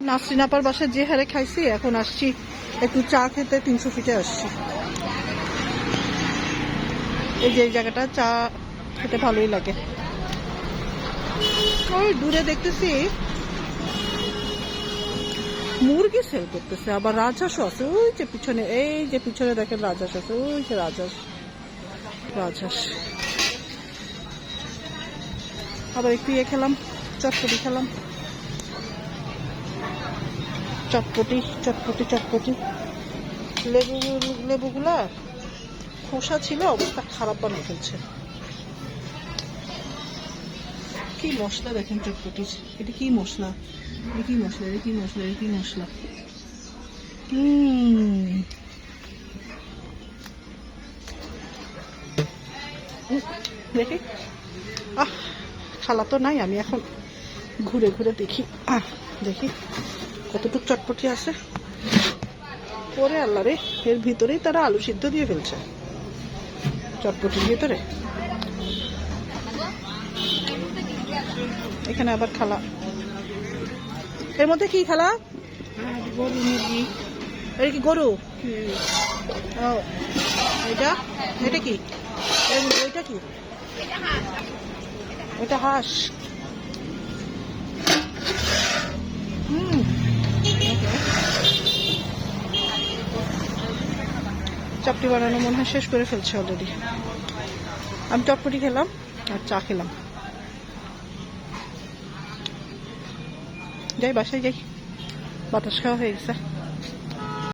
নাসরিন আপার বাসায় যে হারে খাইছি, এখন আসছি একটু চা খেতে, তিনশো ফিটে আসছি। এই যে জায়গাটা, চা খেতে ভালোই লাগে। ওই দূরে দেখতেছি, মুরগি সেল করতেছে, আবার রাজহাঁসও আছে। ওই যে পিছনে, এই যে পিছনে দেখেন রাজহাঁস আছে, ওই যে রাজহাঁস রাজহাঁস। আবার একটু ইয়ে খেলাম, চটপটি খেলাম। চটপটি চটপটি চটপটি। লেবু, লেবুগুলা খোসা ছিল, অবস্থা খারাপ বানিয়ে ফেলছে কি মশলা দেখেন চটপটি? এটা কি মশলা? এটা কি মশলা? এটা কি মশলা? এটা কি মশলা? দেখি। আহ, খালা তো নাই, আমি এখন ঘুরে ঘুরে দেখি। আহ, দেখি। কতটুক চটপটি আছে পরে আল্লাহ রে, এর ভিতরেই তারা আলু সিদ্ধ দিয়ে ফেলছে। চটপটির ভিতরে। এখানে আবার খালা। এর মধ্যে কি খালা? গরু মুরগি এটা কি গরু? ও, এটা? এটা কি? ওইটা কি? ওইটা হাঁস। চাপটি বানানো মনে হয় শেষ করে ফেলছে অলরেডি আমি চটপটি খেলাম আর চা খেলাম। যাই, বাসায় যাই। বাতাস খাওয়া হয়ে গেছে।